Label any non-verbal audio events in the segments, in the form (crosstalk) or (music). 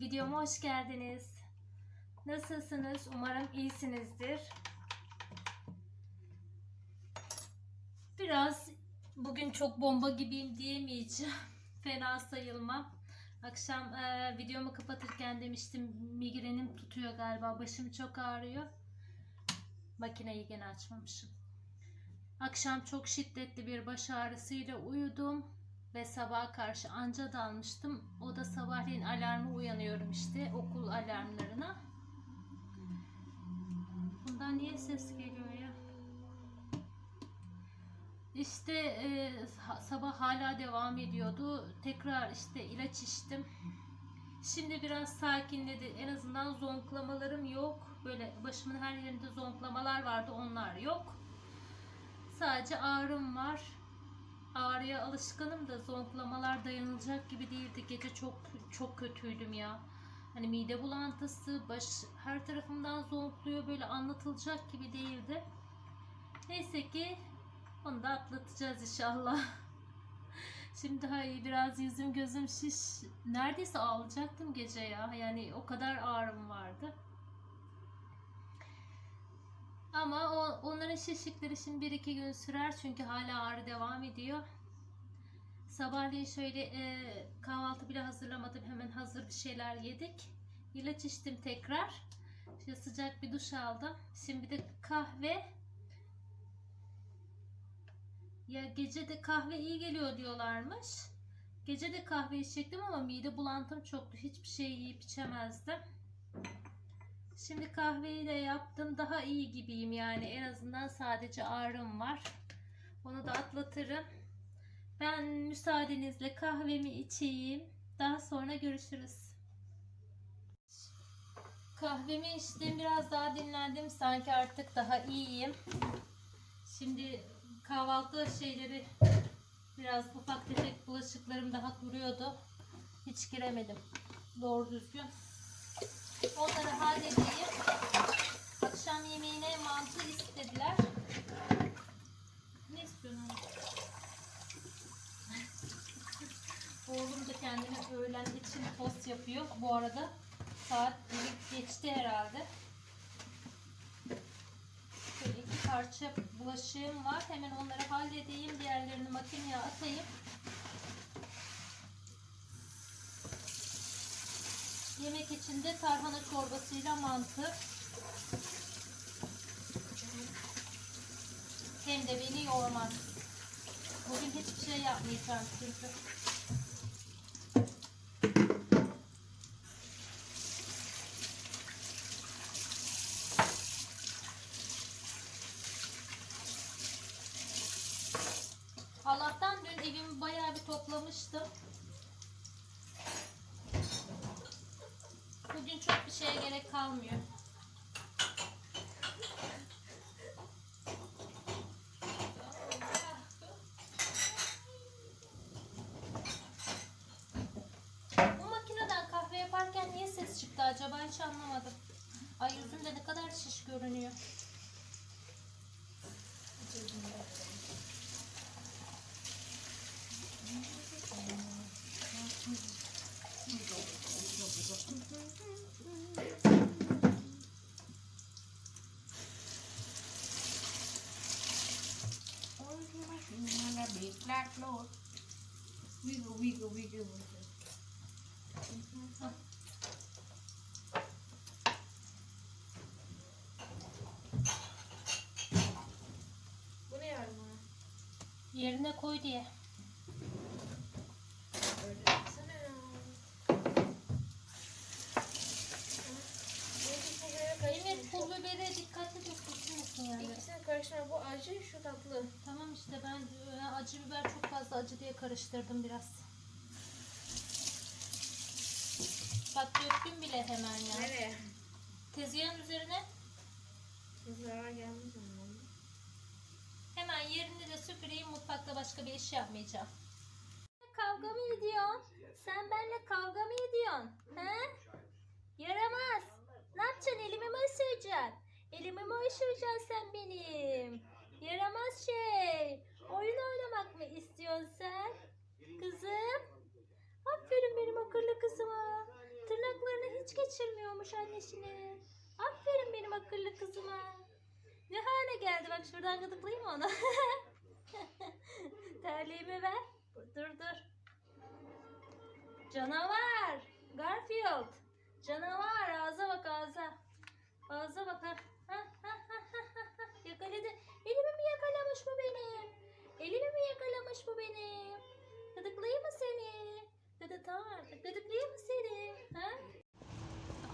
Videoma hoş geldiniz. Nasılsınız? Umarım iyisinizdir. Biraz bugün çok bomba gibiyim diyemeyeceğim. (laughs) Fena sayılmam. Akşam e, videomu kapatırken demiştim migrenim tutuyor galiba. Başım çok ağrıyor. Makineyi gene açmamışım. Akşam çok şiddetli bir baş ağrısıyla uyudum ve sabaha karşı anca dalmıştım. O da sabahleyin alarmı uyanıyorum işte okul alarmlarına. Bundan niye ses geliyor ya? İşte e, sabah hala devam ediyordu. Tekrar işte ilaç içtim. Şimdi biraz sakinledi. En azından zonklamalarım yok. Böyle başımın her yerinde zonklamalar vardı. Onlar yok. Sadece ağrım var. Ağrıya alışkınım da zonklamalar dayanılacak gibi değildi. Gece çok çok kötüydüm ya. Hani mide bulantısı, baş her tarafımdan zonkluyor. Böyle anlatılacak gibi değildi. Neyse ki onu da atlatacağız inşallah. (laughs) Şimdi daha iyi biraz yüzüm gözüm şiş. Neredeyse ağlayacaktım gece ya. Yani o kadar ağrım vardı. Ama o, onların şişlikleri şimdi bir iki gün sürer çünkü hala ağrı devam ediyor. Sabahleyin şöyle e, kahvaltı bile hazırlamadım. Hemen hazır bir şeyler yedik. İlaç içtim tekrar. Şöyle sıcak bir duş aldım. Şimdi de kahve. Ya gece de kahve iyi geliyor diyorlarmış. Gece de kahve içecektim ama mide bulantım çoktu. Hiçbir şey yiyip içemezdim. Şimdi kahveyi de yaptım. Daha iyi gibiyim yani. En azından sadece ağrım var. Onu da atlatırım. Ben müsaadenizle kahvemi içeyim. Daha sonra görüşürüz. Kahvemi içtim. Biraz daha dinlendim. Sanki artık daha iyiyim. Şimdi kahvaltı şeyleri biraz ufak tefek bulaşıklarım daha duruyordu. Hiç giremedim. Doğru düzgün. Onları halledeyim. Akşam yemeğine mantı istediler. Ne istiyorsun? (laughs) Oğlum da kendine öğlen için tost yapıyor. Bu arada saat geçti herhalde. Şöyle iki parça bulaşığım var. Hemen onları halledeyim. Diğerlerini makineye atayım. Yemek için de tarhana çorbasıyla mantı. Hem de beni yormaz. Bugün hiçbir şey yapmayacağım çünkü. Allah'tan dün evimi bayağı bir toplamıştım. Bugün çok bir şeye gerek kalmıyor. Bu makineden kahve yaparken niye ses çıktı acaba hiç anlamadım. Ay yüzümde ne kadar şiş görünüyor. Mana beklat lo. Wiggle, wiggle, wiggle. Bu ne yani bana? Yerine koy diye. Öyle yapsana ya. Neyse bu böyle Emir pul karıştırmış. biberi dikkatli dökülsün yani. İkisini karıştırma. Bu acı, şu tatlı. Tamam işte ben e, acı biber çok fazla acı diye karıştırdım biraz. Bak döktüm bile hemen ya. Nereye? Tezgahın üzerine Zarar gelmez ama. hemen yerini de süpüreyim mutfakta başka bir iş yapmayacağım. Kavga mı ediyorsun? Sen benimle kavga mı ediyorsun? He? Yaramaz. Ne yapacaksın? Elimi mi ısıracaksın? Elimi mi ısıracaksın sen benim? Yaramaz şey. Oyun oynamak mı istiyorsun sen? Kızım. Aferin benim akıllı kızıma. Tırnaklarını hiç geçirmiyormuş annesini. Aferin benim akıllı kızıma. Ne hale geldi bak şuradan gıdıklayayım onu. (laughs) Terliğimi ver. Dur dur. Canavar. Garfield. Canavar. Ağza bak ağza. Ağza bak ha, Yakaladı. Elimi mi yakalamış bu benim? Elimi mi yakalamış bu benim? Gıdıklayayım mı seni? Gıdı tamam artık. Gıdıklayayım mı seni? Ha?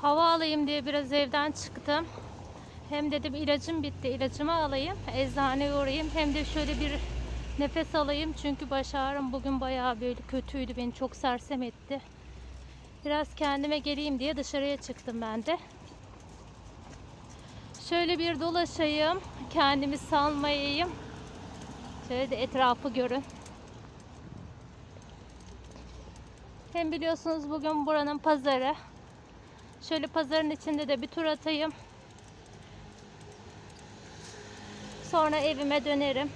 Hava alayım diye biraz evden çıktım. Hem dedim ilacım bitti. ilacımı alayım. Eczaneye uğrayayım. Hem de şöyle bir nefes alayım. Çünkü baş ağrım bugün bayağı böyle kötüydü. Beni çok sersem etti. Biraz kendime geleyim diye dışarıya çıktım ben de. Şöyle bir dolaşayım. Kendimi salmayayım. Şöyle de etrafı görün. Hem biliyorsunuz bugün buranın pazarı. Şöyle pazarın içinde de bir tur atayım. Sonra evime dönerim.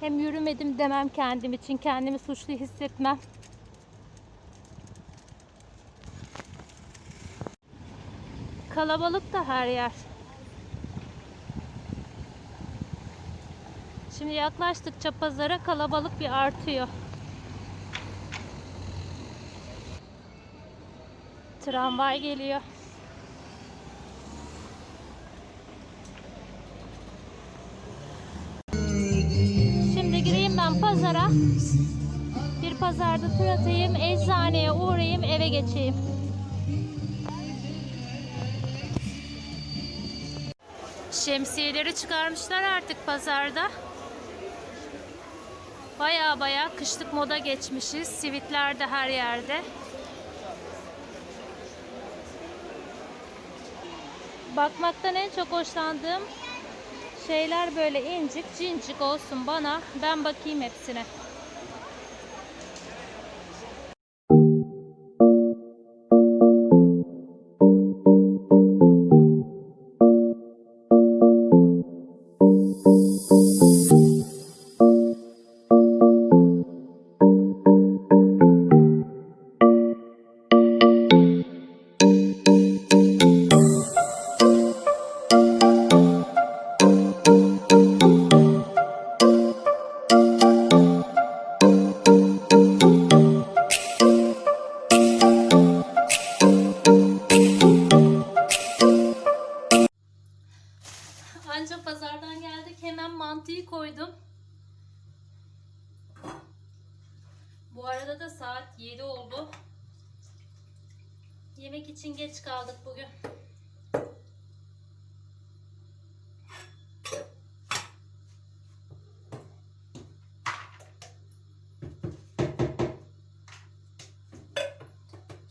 Hem yürümedim demem kendim için. Kendimi suçlu hissetmem. Kalabalık da her yer. Şimdi yaklaştıkça pazara kalabalık bir artıyor. Tramvay geliyor. Şimdi gireyim ben pazara. Bir pazarda tur atayım, eczaneye uğrayayım, eve geçeyim. Şemsiyeleri çıkarmışlar artık pazarda. Baya baya kışlık moda geçmişiz. Sivitler de her yerde. Bakmaktan en çok hoşlandığım şeyler böyle incik cincik olsun bana. Ben bakayım hepsine. Hemen mantıyı koydum. Bu arada da saat 7 oldu. Yemek için geç kaldık bugün.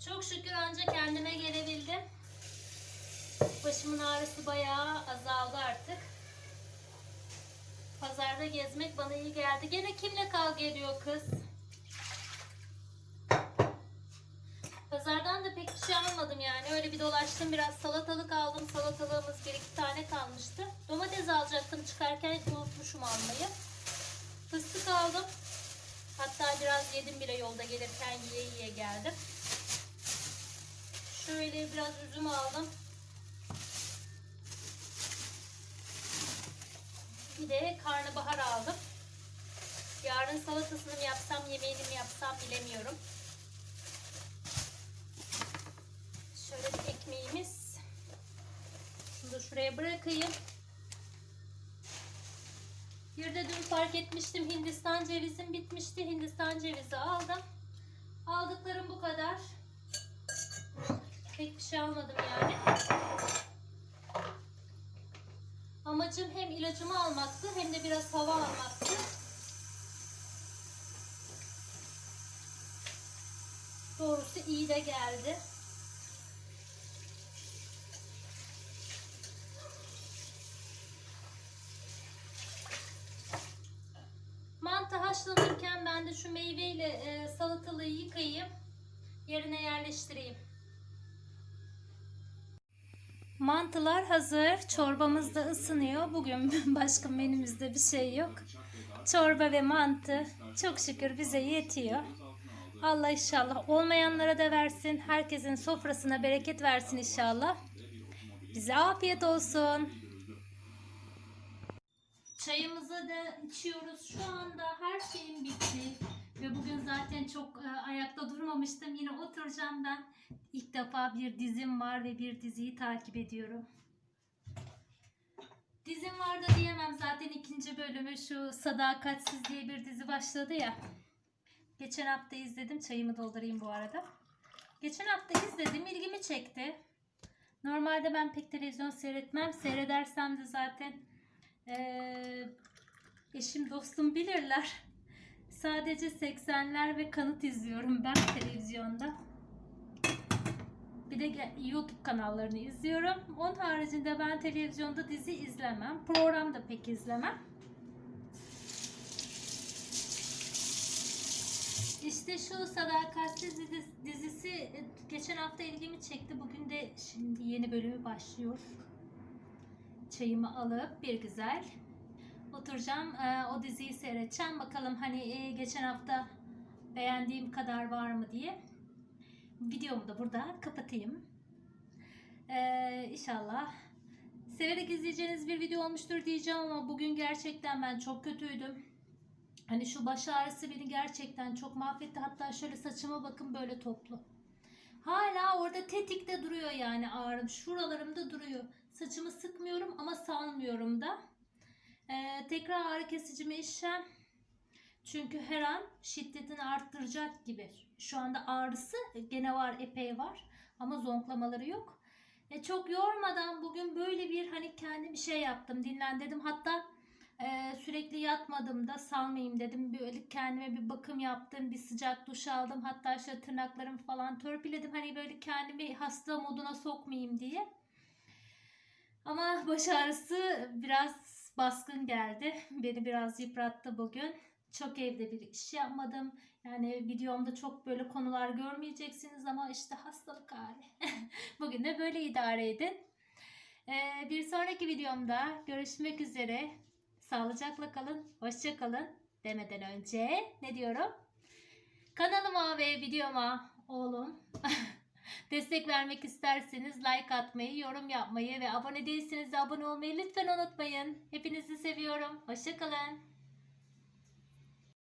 Çok şükür anca kendime gelebildim. Başımın ağrısı bayağı azaldı artık. Pazarda gezmek bana iyi geldi. Gene kimle kavga ediyor kız? Pazardan da pek bir şey almadım yani. Öyle bir dolaştım. Biraz salatalık aldım. Salatalığımız bir iki tane kalmıştı. Domates alacaktım çıkarken unutmuşum almayı. Fıstık aldım. Hatta biraz yedim bile yolda gelirken yiye yiye geldim. Şöyle biraz üzüm aldım. Bir de karnabahar aldım. Yarın salatasını mı yapsam, yemeğini mi yapsam bilemiyorum. Şöyle bir ekmeğimiz. Şunu da şuraya bırakayım. Bir de dün fark etmiştim Hindistan cevizim bitmişti. Hindistan cevizi aldım. Aldıklarım bu kadar. Pek bir şey almadım yani. Amacım hem ilacımı almaktı hem de biraz hava almaktı. Doğrusu iyi de geldi. Mantı haşlanırken ben de şu meyveyle e, salatalığı yıkayayım. Yerine yerleştireyim. Mantılar hazır. Çorbamız da ısınıyor. Bugün (laughs) başka menümüzde bir şey yok. Çorba ve mantı çok şükür bize yetiyor. Allah inşallah olmayanlara da versin. Herkesin sofrasına bereket versin inşallah. Bize afiyet olsun. Çayımızı da içiyoruz. Şu anda her şeyim bitti. Ve bugün zaten çok e, ayakta durmamıştım. Yine oturacağım ben. İlk defa bir dizim var ve bir diziyi takip ediyorum. Dizim var da diyemem zaten ikinci bölümü şu Sadakatsiz diye bir dizi başladı ya. Geçen hafta izledim. Çayımı doldurayım bu arada. Geçen hafta izledim. ilgimi çekti. Normalde ben pek televizyon seyretmem. Seyredersem de zaten eee, eşim dostum bilirler. Sadece 80'ler ve kanıt izliyorum ben televizyonda. Bir de YouTube kanallarını izliyorum. Onun haricinde ben televizyonda dizi izlemem. Program da pek izlemem. İşte şu Sadakatsiz dizi- dizisi e, geçen hafta ilgimi çekti. Bugün de şimdi yeni bölümü başlıyor. Çayımı alıp bir güzel oturacağım. e, o diziyi seyredeceğim. Bakalım hani e, geçen hafta beğendiğim kadar var mı diye. Videomu da burada kapatayım. Ee, inşallah severek izleyeceğiniz bir video olmuştur diyeceğim ama bugün gerçekten ben çok kötüydüm. Hani şu baş ağrısı beni gerçekten çok mahvetti. Hatta şöyle saçıma bakın böyle toplu. Hala orada tetikte duruyor yani ağrım. Şuralarımda duruyor. Saçımı sıkmıyorum ama salmıyorum da. Ee, tekrar ağrı kesicimi içeceğim. Çünkü her an şiddetini arttıracak gibi. Şu anda ağrısı gene var, epey var. Ama zonklamaları yok. E, çok yormadan bugün böyle bir hani kendi bir şey yaptım, dinlendirdim. Hatta e, sürekli yatmadım da salmayayım dedim. Böyle kendime bir bakım yaptım, bir sıcak duş aldım. Hatta şöyle tırnaklarımı falan törpüledim. Hani böyle kendimi hasta moduna sokmayayım diye. Ama baş ağrısı biraz baskın geldi. (laughs) Beni biraz yıprattı bugün. Çok evde bir iş yapmadım. Yani videomda çok böyle konular görmeyeceksiniz ama işte hastalık hali. (laughs) Bugün de böyle idare edin. Ee, bir sonraki videomda görüşmek üzere. Sağlıcakla kalın, hoşça kalın demeden önce ne diyorum? Kanalıma ve videoma oğlum (laughs) destek vermek isterseniz like atmayı, yorum yapmayı ve abone değilseniz de abone olmayı lütfen unutmayın. Hepinizi seviyorum. Hoşça kalın.